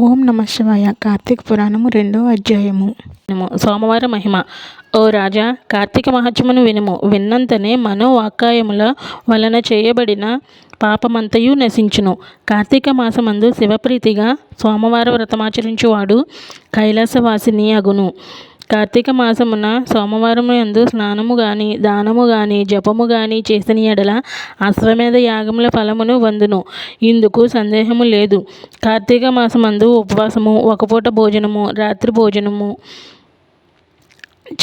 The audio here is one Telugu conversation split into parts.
ఓం నమ శివాయ. కార్తీక పురాణము రెండవ అధ్యాయము. సోమవార మహిమ. ఓ రాజా కార్తీక మహత్యమును వినుము. విన్నంతనే మనోవాక్కాయముల వలన చేయబడిన పాపమంతయు నశించును. కార్తీక మాసమందు శివప్రీతిగా సోమవార వ్రతమాచరించువాడు కైలాసవాసిని అగును. కార్తీక మాసమున సోమవారం యందు స్నానము గాని దానము గాని జపము గాని చేసిన ఎడల అశ్వమేధ యాగముల ఫలమును వందును. ఇందుకు సందేహము లేదు. కార్తీక మాసమందు ఉపవాసము ఒకపూట భోజనము రాత్రి భోజనము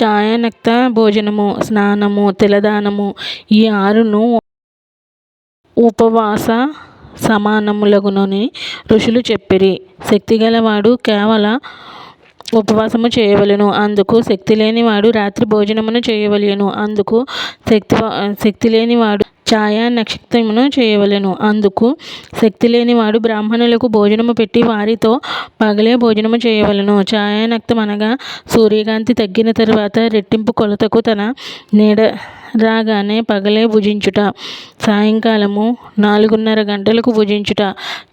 ఛాయానక్త భోజనము స్నానము తిలదానము ఈ ఆరును ఉపవాస సమానములగునని ఋషులు చెప్పిరి. శక్తిగలవాడు కేవల ఉపవాసము చేయవలెను. అందుకు శక్తి లేనివాడు రాత్రి భోజనమును చేయవలెను. అందుకు శక్తి శక్తి లేనివాడు ఛాయా నక్షత్రమును చేయవలెను. అందుకు శక్తి లేనివాడు బ్రాహ్మణులకు భోజనము పెట్టి వారితో పగలే భోజనము చేయవలెను. ఛాయానక్తం అనగా సూర్యకాంతి తగ్గిన తరువాత రెట్టింపు కొలతకు తన నీడ రాగానే పగలే భుజించుట. సాయంకాలము నాలుగున్నర గంటలకు భుజించుట.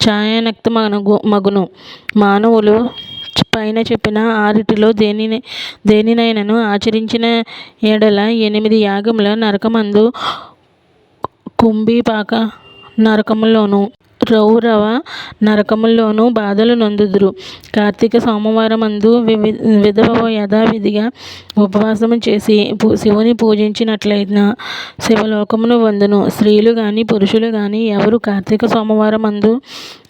ఛాయానక్త మగును మగును. మానవులు పైన చెప్పిన ఆరిటిలో దేనిని దేనినైనను ఆచరించిన ఏడల ఎనిమిది యాగముల నరకమందు కుంభీపాక నరకములోను. రౌరవ నరకముల్లోనూ బాధలు నొందుదురు. కార్తీక సోమవారమందు వివి విధవ యథావిధిగా ఉపవాసము చేసి శివుని పూజించినట్లయినా శివలోకమును వందును. స్త్రీలు గాని పురుషులు గాని ఎవరు కార్తీక సోమవారం అందు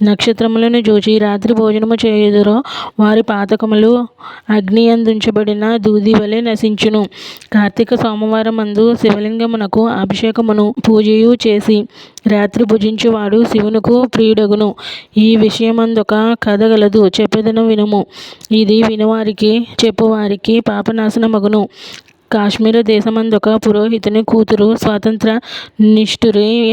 నక్షత్రములను చూచి రాత్రి భోజనము చేయుదురో వారి పాతకములు అగ్నియందుంచబడిన దూది వలె నశించును. కార్తీక సోమవారం అందు శివలింగమునకు అభిషేకమును పూజయు చేసి రాత్రి భుజించువాడు శివునకు ప్రియుడగును. ఈ విషయమందొక కథ గలదు చెప్పెదను వినుము. ఇది వినువారికి చెప్పువారికి పాపనాశనమగును కాశ్మీర దేశమందొక పురోహితుని కూతురు స్వాతంత్ర నిష్ఠురి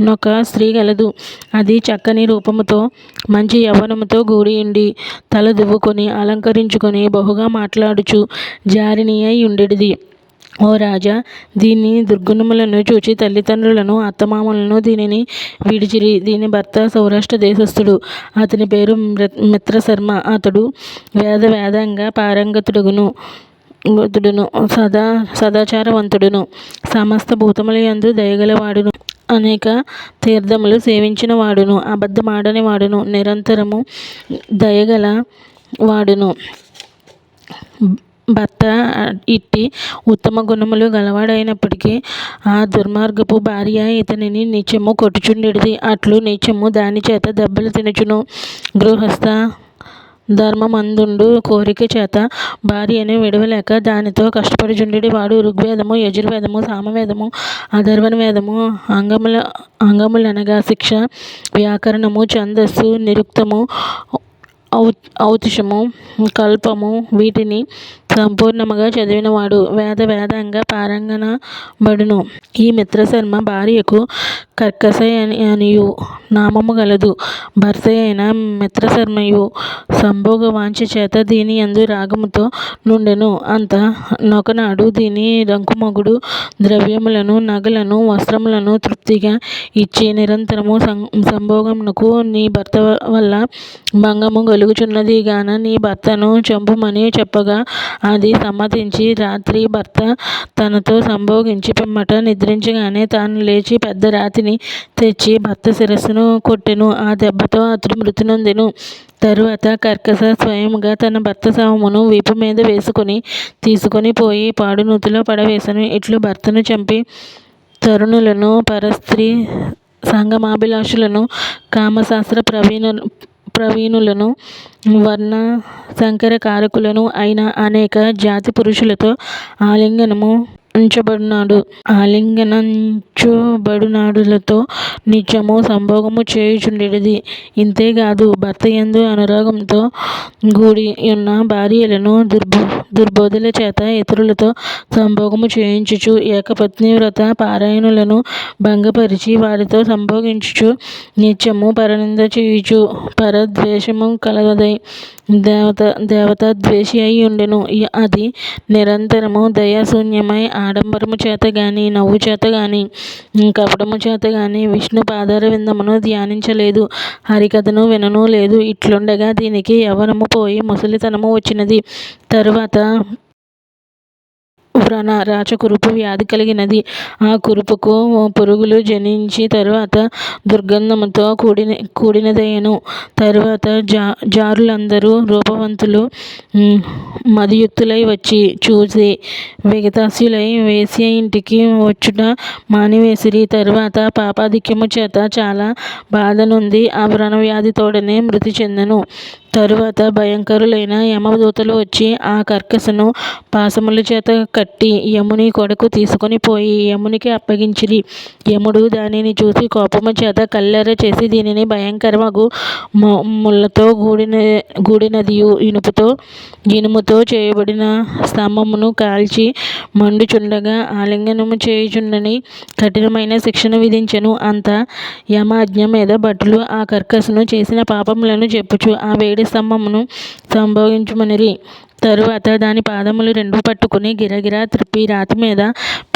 నొక స్త్రీ గలదు. అది చక్కని రూపముతో మంచి యవ్వనముతో ఉండి తల దువ్వుకొని అలంకరించుకొని బహుగా మాట్లాడుచు జారిణి అయి ఉండేది ఓ రాజా దీని దుర్గుణములను చూచి తల్లిదండ్రులను అత్తమామలను దీనిని విడిచిరి. దీని భర్త సౌరాష్ట్ర దేశస్థుడు. అతని పేరు మిత్రశర్మ. అతడు వేద వేదంగా పారంగతుడుగును గతుడును సదా సదాచారవంతుడును సమస్త భూతముల యందు దయగలవాడును. అనేక తీర్థములు సేవించిన వాడును అబద్ధమాడని వాడును నిరంతరము దయగల వాడును భర్త ఇట్టి ఉత్తమ గుణములు గలవాడైనప్పటికీ ఆ దుర్మార్గపు భార్య ఇతనిని నిత్యము కొట్టుచుండెడిది. అట్లు నిత్యము దానిచేత దెబ్బలు తినుచును. గృహస్థ ధర్మమందుండు కోరిక చేత భార్యను విడవలేక దానితో కష్టపడుచుండెడి. వాడు ఋగ్వేదము యజుర్వేదము సామవేదము అధర్వణ వేదము అంగముల అంగములనగా శిక్ష వ్యాకరణము ఛందస్సు నిరుక్తము ఔ ఔతిషము కల్పము వీటిని సంపూర్ణముగా చదివినవాడు. వేద వేదంగా పారంగనబడును ఈ మిత్రశర్మ భార్యకు కర్కశయని అనియు. నామము గలదు. భర్త అయిన మిత్రశర్మయు సంభోగ వాంఛ చేత దీని యందు రాగముతో నుండెను. అంత నొకనాడు దీని రంకుమొగుడు ద్రవ్యములను నగలను వస్త్రములను తృప్తిగా ఇచ్చి నిరంతరము సంభోగమునకు నీ భర్త వల్ల భంగము కలుగుచున్నది గాన నీ భర్తను చంపుమని చెప్పగా అది సమ్మతించి రాత్రి భర్త తనతో సంభోగించి పిమ్మట నిద్రించగానే తాను లేచి పెద్ద రాతిని తెచ్చి భర్త శిరస్సును కొట్టెను ఆ దెబ్బతో అతడు మృతి నొందెను. తరువాత కర్కశ స్వయముగా తన భర్త శవమును వీపు మీద వేసుకొని తీసుకొని పోయి పాడు నూతిలో ఇట్లు భర్తను చంపి తరుణులను పరస్త్రీ సంగమాభిలాషులను కామశాస్త్ర ప్రవీణ ప్రవీణులను వర్ణ సంకరకారకులను అయిన అనేక జాతి పురుషులతో ఆలింగనము ఉంచబడినాడు. ఆలింగనంచబడునాడులతో నిత్యము సంభోగము చేయుచుండెడిది. ఇంతేగాదు భర్త యందు అనురాగంతో గూడి ఉన్న భార్యలను దుర్బో దుర్బోధుల చేత ఇతరులతో సంభోగము చేయించుచు ఏకపత్నివ్రత పారాయణులను భంగపరిచి వారితో సంభోగించుచు నిత్యము పరనింద చేయుచు పరద్వేషము కలవదై దేవత దేవతాద్వేషి అయి ఉండెను. అది నిరంతరము దయాశూన్యమై ఆడంబరము చేత గాని నవ్వు చేత గాని కపటము చేత గాని విష్ణు పాదార విందమును ధ్యానించలేదు. హరికథను వినను లేదు. ఇట్లుండగా దీనికి యవ్వనము పోయి ముసలితనము వచ్చినది. తరువాత వ్రణ రాచకురుపు వ్యాధి కలిగినది. ఆ కురుపుకు పురుగులు జనించి తరువాత దుర్గంధముతో కూడిన కూడినదయ్యను తరువాత జా జారులందరూ రూపవంతులు మదియుక్తులై వచ్చి చూసి విగతాశులై వేశ్య ఇంటికి వచ్చుట మానివేసిరి. తరువాత పాపాధిక్యము చేత చాలా బాధనుంది ఆ వ్రణ వ్యాధితోడనే మృతి చెందెను. తరువాత భయంకరులైన యమదూతలు వచ్చి ఆ కర్కశను పాశముల చేత కట్టి యముని కొరకు తీసుకొని పోయి యమునికి అప్పగించిరి. యముడు దానిని చూసి కోపము చేత కల్లెర చేసి దీనిని భయంకరమగు ముళ్ళతో గూడిన గూడినదియు ఇనుపుతో ఇనుముతో చేయబడిన స్తంభమును కాల్చి మండుచుండగా ఆలింగనము చేయుచుండని కఠినమైన శిక్షను విధించెను. అంత యమాజ్ఞ మీద భటులు ఆ కర్కశను చేసిన పాపములను చెప్పుచు ఆ వేడి స్తంభమును సంభవించుమనిరి. తరువాత దాని పాదములు రెండు పట్టుకుని గిరగిరా త్రిప్పి రాతి మీద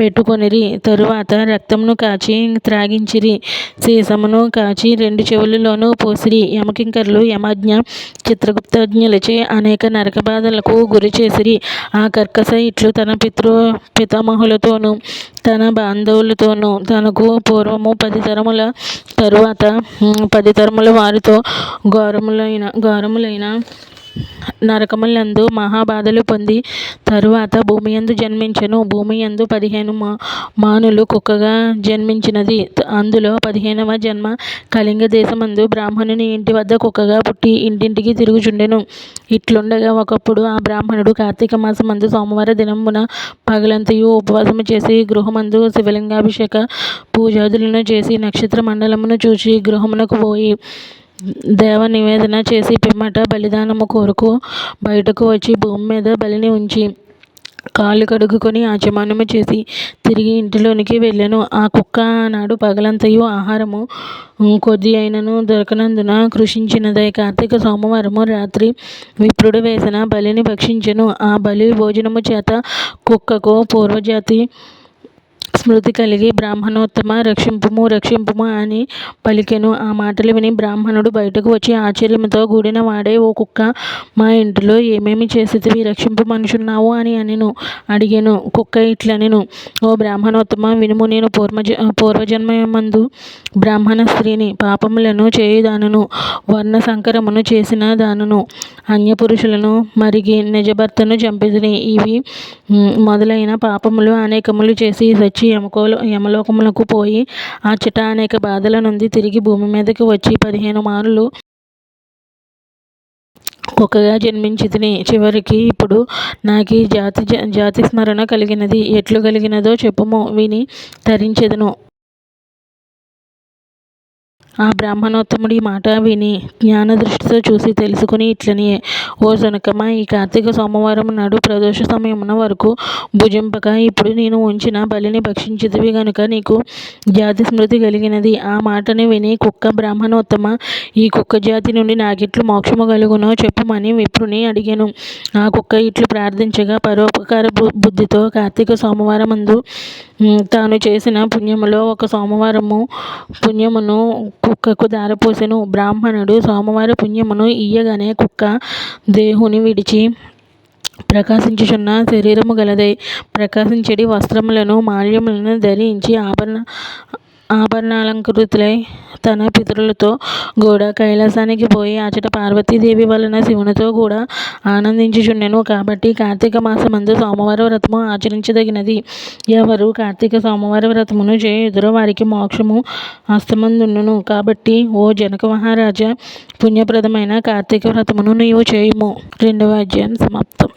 పెట్టుకొనిరి. తరువాత రక్తమును కాచి త్రాగించిరి. సీసమును కాచి రెండు చెవులలోనూ పోసిరి. యమకింకర్లు యమజ్ఞ చిత్రగుప్తజ్ఞులచే అనేక నరక బాధలకు గురి చేసిరి. ఆ కర్కస ఇట్లు తన పితృ పితామహులతోనూ తన బాంధవులతోనూ తనకు పూర్వము పది తరముల తరువాత పది తరముల వారితో ఘోరములైన ఘోరములైన నరకములందు మహాబాధలు పొంది తరువాత భూమియందు జన్మించెను. భూమియందు పదిహేను మా మానులు కుక్కగా జన్మించినది. అందులో పదిహేనవ జన్మ కళింగ దేశమందు బ్రాహ్మణుని ఇంటి వద్ద కుక్కగా పుట్టి ఇంటింటికి తిరుగుచుండెను. ఇట్లుండగా ఒకప్పుడు ఆ బ్రాహ్మణుడు కార్తీక మాసమందు సోమవార దినమున పగలంతయు ఉపవాసము చేసి గృహమందు శివలింగాభిషేక పూజాదులను చేసి నక్షత్ర మండలమును చూసి గృహమునకు పోయి దేవ నివేదన చేసి పిమ్మట బలిదానము కొరకు బయటకు వచ్చి భూమి మీద బలిని ఉంచి కాళ్ళు కడుగుకొని ఆచమానము చేసి తిరిగి ఇంటిలోనికి వెళ్ళాను. ఆ కుక్క ఆనాడు పగలంతయు ఆహారము కొద్ది అయినను దొరకనందున కృషించినదై. కార్తీక సోమవారము రాత్రి విప్రుడు వేసిన బలిని భక్షించెను. ఆ బలి భోజనము చేత కుక్కకు పూర్వజాతి స్మృతి కలిగి బ్రాహ్మణోత్తమ రక్షింపుము రక్షింపుము అని పలికెను. ఆ మాటలు విని బ్రాహ్మణుడు బయటకు వచ్చి ఆశ్చర్యంతో కూడిన వాడే ఓ కుక్క మా ఇంటిలో ఏమేమి చేసేది రక్షింపు మనుషున్నావు అని అనెను అడిగాను. కుక్క ఇట్లనెను ఓ బ్రాహ్మణోత్తమ వినుము నేను పూర్వజ పూర్వజన్మమందు బ్రాహ్మణ స్త్రీని పాపములను చేయుదానను వర్ణ సంకరమును చేసిన దానను అన్యపురుషులను మరిగి నిజభర్తను భర్తను ఇవి మొదలైన పాపములు అనేకములు చేసి సచ్చి యమకోలో యమలోకములకు పోయి ఆ చిట అనేక బాధల నుండి తిరిగి భూమి మీదకి వచ్చి పదిహేను మారులు కుక్కగా జన్మించితిని. చివరికి ఇప్పుడు నాకీ జాతి జాతి స్మరణ కలిగినది. ఎట్లు కలిగినదో చెప్పుము విని తరించెదను. ఆ బ్రాహ్మణోత్తముడి మాట విని జ్ఞానదృష్టితో చూసి తెలుసుకుని ఇట్లని ఓ శునకమా ఈ కార్తీక సోమవారం నాడు ప్రదోష సమయమున వరకు భుజింపక ఇప్పుడు నేను ఉంచిన బలిని భక్షించితివి గనుక నీకు జాతి స్మృతి కలిగినది. ఆ మాటని విని కుక్క బ్రాహ్మణోత్తమ ఈ కుక్క జాతి నుండి నాకిట్లు మోక్షము కలుగునో చెప్పుమని విప్రుని అడిగాను. ఆ కుక్క ఇట్లు ప్రార్థించగా పరోపకార బుద్ధితో కార్తీక సోమవారమందు తాను చేసిన పుణ్యములో ఒక సోమవారము పుణ్యమును కుక్కకు దారపోసెను. బ్రాహ్మణుడు సోమవార పుణ్యమును ఇయ్యగానే కుక్క దేహుని విడిచి ప్రకాశించుచున్న శరీరము గలదై ప్రకాశించెడి వస్త్రములను మాల్యములను ధరించి ఆభరణ ఆభరణాలంకృతులై తన పితరులతో కూడా కైలాసానికి పోయి అచట పార్వతీదేవి వలన శివునితో కూడా ఆనందించుచుండెను. కాబట్టి కార్తీక మాసమందు సోమవార వ్రతము ఆచరించదగినది. ఎవరు కార్తీక సోమవార వ్రతమును చేయుదురో వారికి మోక్షము అస్తమందుండును కాబట్టి ఓ జనక మహారాజా పుణ్యప్రదమైన కార్తీక వ్రతమును నీవు చేయుము. రెండవ అధ్యాయం సమాప్తం.